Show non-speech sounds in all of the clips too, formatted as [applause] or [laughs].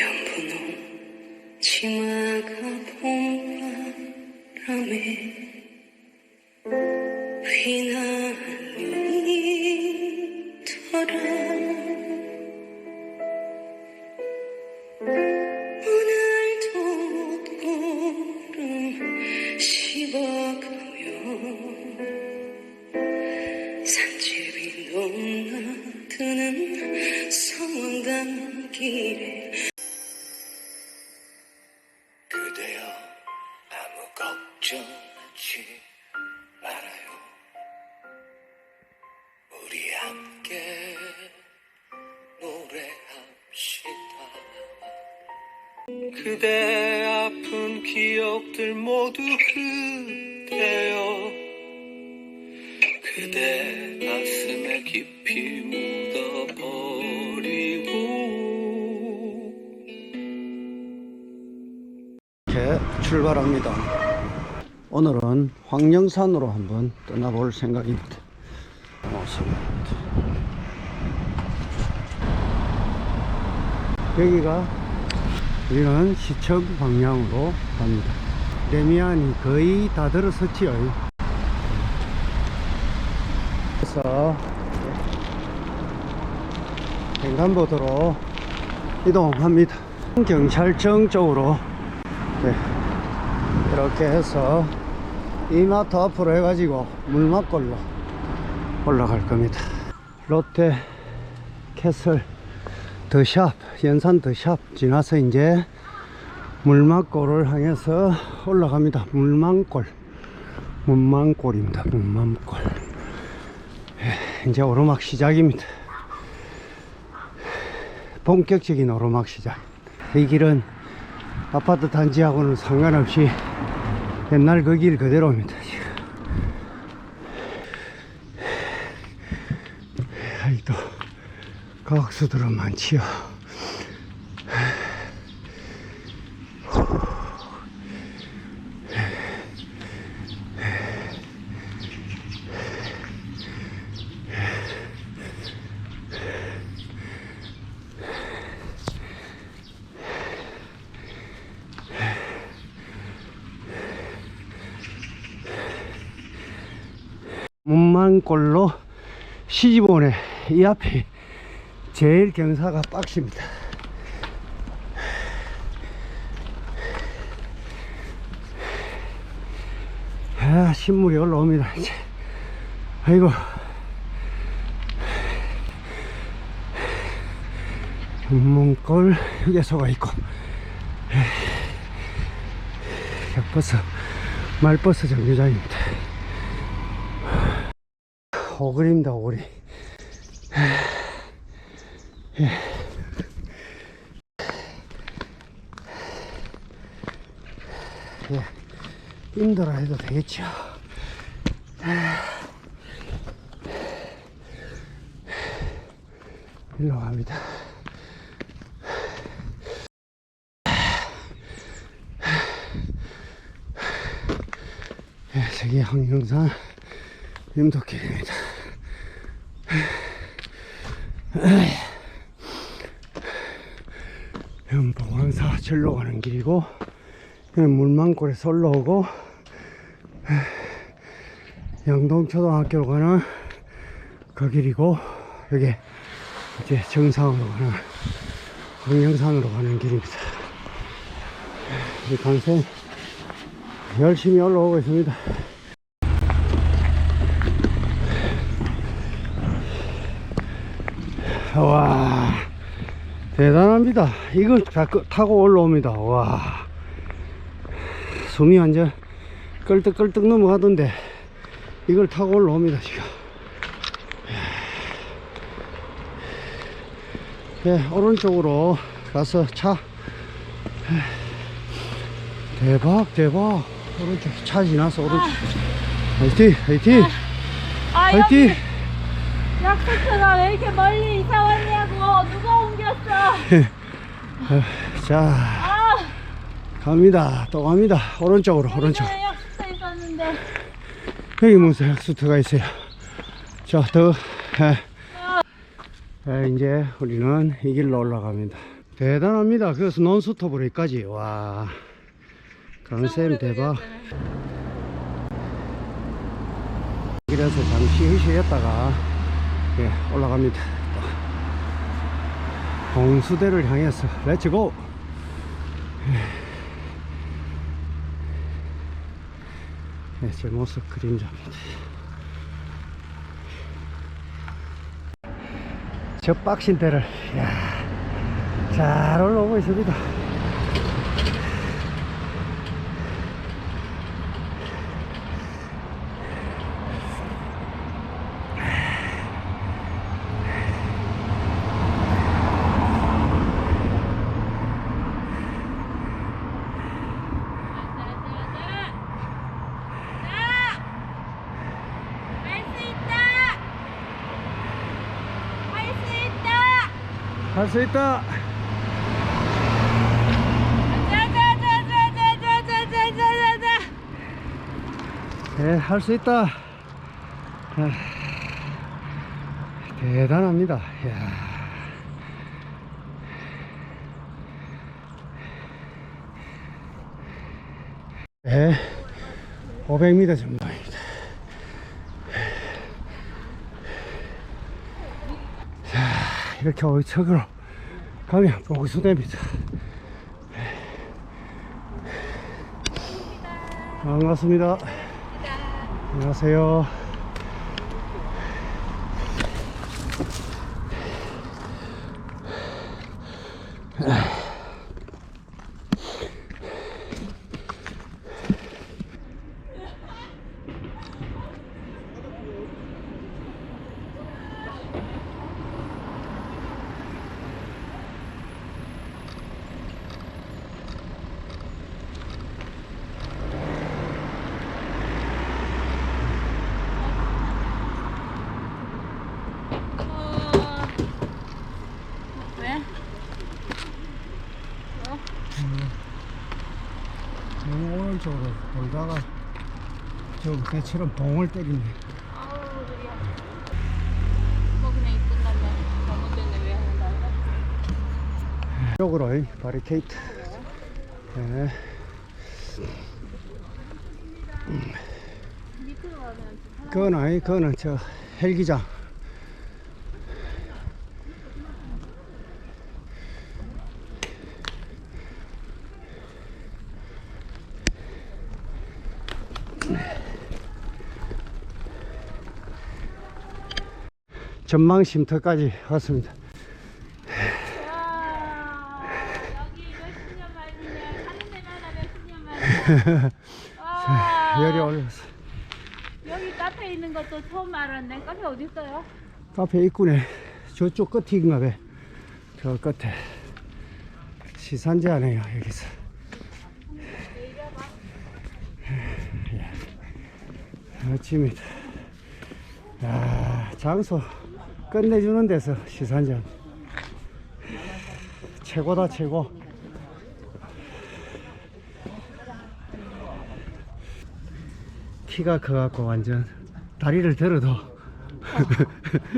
연분홍 치마가 봄바람에 꽃걸음 식어가며 산집이 넘나드는 성황단 길에 기억들 모두 그대여 그대 가슴에 깊이 묻어버리고 이렇게 출발합니다. 오늘은 황령산으로 한번 떠나볼 생각입니다. 여기가 우리는 시청 방향으로 갑니다. 레미안이 거의 다 들어섰지요. 그래서 횡단보도로 이동합니다. 경찰청 쪽으로 네. 이렇게 해서 이마트 앞으로 해가지고 물막골로 올라갈 겁니다. 롯데 캐슬 더샵, 연산 더샵 지나서 이제 물막골을 향해서 올라갑니다. 물망골. 문망골입니다. 문망골. 예, 이제 오르막 시작입니다. 본격적인 오르막 시작. 이 길은 아파트 단지하고는 상관없이 옛날 그 길 그대로입니다. 아이도 가옥수들은 많지요. 문만골로 시집오네. 이 앞에 제일 경사가 빡십니다. 아, 신물이 올라옵니다. 이제. 아이고. 문문골 휴게소가 있고. 버스, 말버스 정류장입니다. 오그립니다 오그리 예. 예. 힘들어 해도 되겠죠 일로 갑니다 예, 세계 항영산 임도길입니다. 여기 봉황사 절로 가는 길이고 여기 물망골에서 올라오고 양동초등학교로 가는 그 길이고 여기 이제 정상으로 가는 황령산으로 가는 길입니다. 이 강생 열심히 올라오고 있습니다. 와 대단합니다. 이걸 타고 올라옵니다. 와 숨이 완전 끌떡끌떡 넘어가던데 이걸 타고 올라옵니다 지금. 네, 오른쪽으로 가서 차. 대박 대박. 오른쪽 차 지나서 오른쪽. 화이팅 화이팅. 아 화이팅. 여기 약속처가 왜 이렇게 멀리 이사 왔냐고 누가 옮겼어 [laughs] 자 아 갑니다 또 갑니다 오른쪽으로 오른쪽 예전에 약속처 있었는데 여기 무슨 엑스트가 있어요. 자, 더, 예. 예, 이제 우리는 이 길로 올라갑니다. 대단합니다. 그래서 논스톱으로 여기까지. 와. 강쌤 대박. 이래서 잠시 휴식했다가 예, 올라갑니다. 또 홍수대를 향해서 렛츠고! 예, 제 모습 그림자입니다. 저 빡신 데를 이야, 잘 올라오고 있습니다. 할 수 있다! 네, 할 수 있다. 아, 대단합니다. 이야. 네, 500m 정도입니다. 자, 이렇게 어이척으로 가면 보수됩니다. 반갑습니다. 안녕하세요. 왜? 오른쪽으로 돌다가 저 배처럼 봉을 때리네. 아우 그래요. 뭐 그냥 이쁜다며 잘못됐네 왜 한다. 쪽으로 이 바리케이트. 네. 가면 그건 아니, 그거는 저 헬기장. 전망 쉼터까지 왔습니다. 와 여기 몇십 년 만이냐 사는 데마다 몇십 년 만이냐. 와 열이 올랐어. 여기 카페 있는 것도 처음 알았네. 카페 어디 있어요? 카페 입구네. 저쪽 끝인가 봐. 저 끝에. 시산제 하네요, 여기서. 예. 멋집니다. 야, 장소 끝내주는 데서 시산제. 최고다, 최고. 키가 커갖고 완전 다리를 들어도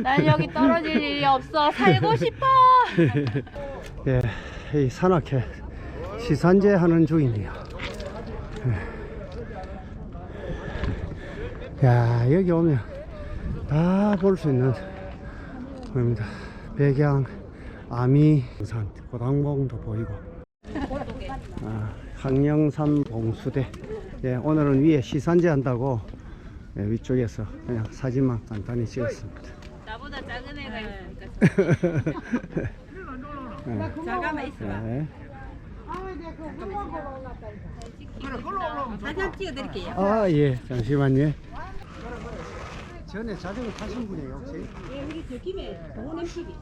난 여기 떨어질 일이 없어. 살고 싶어. [laughs] 예, 이 산악회 시산제 하는 중이네요. 예. 야, 여기 오면 다 볼 수 있는 겁니다. 백양, 아미, 산, 고당봉도 보이고. 아, 항령산 봉수대. 예, 오늘은 위에 시산제 한다고 예, 위쪽에서 그냥 사진만 간단히 찍었습니다. 나보다 작은 애가 있으니까. 잠깐만 있어. 네. 사진 찍어드릴게요. 아, 예, 잠시만요. 전에 자전거 타신 분이에요, 혹시? 예, 여기 저 김에 동원 MTV.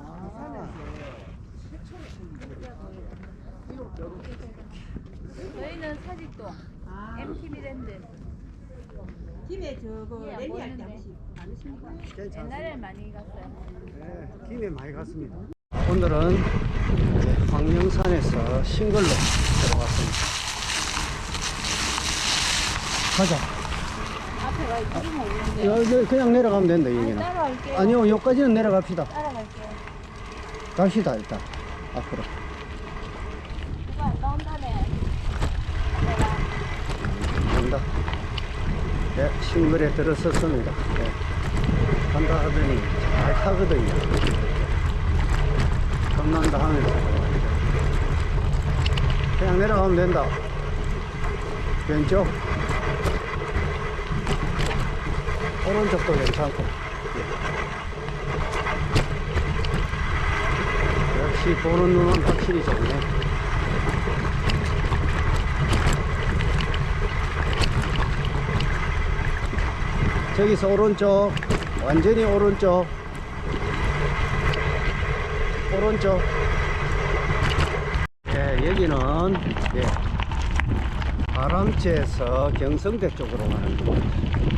저희는 사직도 MTV 랜드. 김에 저거 예, 랠리 할때 많으십니까? 옛날에 많이 갔어요. 네, 김에 많이 갔습니다. 오늘은 이제 황령산에서 싱글로 들어왔습니다. 가자. 이쪽은 없는데. 여기 그냥 내려가면 된다, 여기는. 따라갈게요. 아니요, 여기까지는 내려갑시다. 따라갈게요. 갑시다, 일단. 앞으로. 안 나온다네. 간다. 네, 싱글에 들어섰습니다. 네. 간다 하더니 잘 타거든요. 겁난다 하면서. 그냥 내려가면 된다. 왼쪽. 오른쪽도 괜찮고. 역시 보는 눈은 확실히 좋네. 저기서 오른쪽 완전히 오른쪽 오른쪽 예, 여기는 예, 바람채에서 경성대 쪽으로 가는 겁니다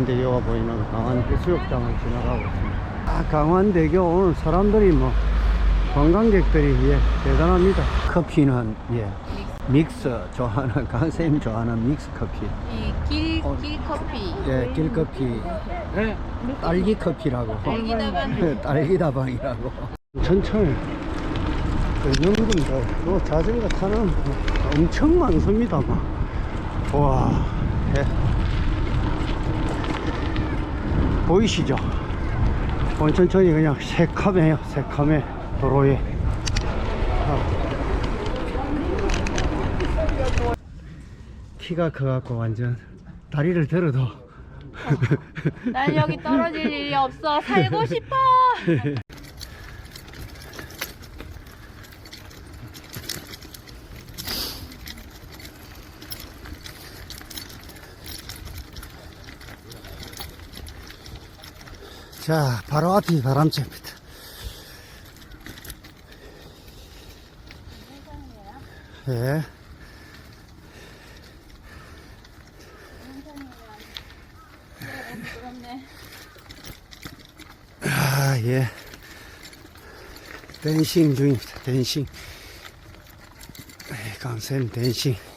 강원대교가 보이는 강원해수욕장을 지나가고 있습니다 아, 강원대교 오늘 사람들이 뭐 관광객들이 예, 대단합니다 커피는 예, 믹스 좋아하는 강쌤 좋아하는 믹스 커피 이길 어. 길 커피. 예 길커피 딸기 커피라고 딸기다방. 딸기다방이라고 천천히 걷는 분들 또 자전거 타는 분 엄청 많습니다 와 예. 보이시죠 천천히 그냥 새카매요 새카매 도로에 아. 키가 커갖고 완전 다리를 들어도 난 여기 떨어질 일이 없어. 살고 싶어. [laughs] 자, 바로 앞이 바람채입니다. 예. 아, 예. 댄싱 중입니다. 댄싱. 예, 강쌤 댄싱.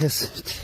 kesildi.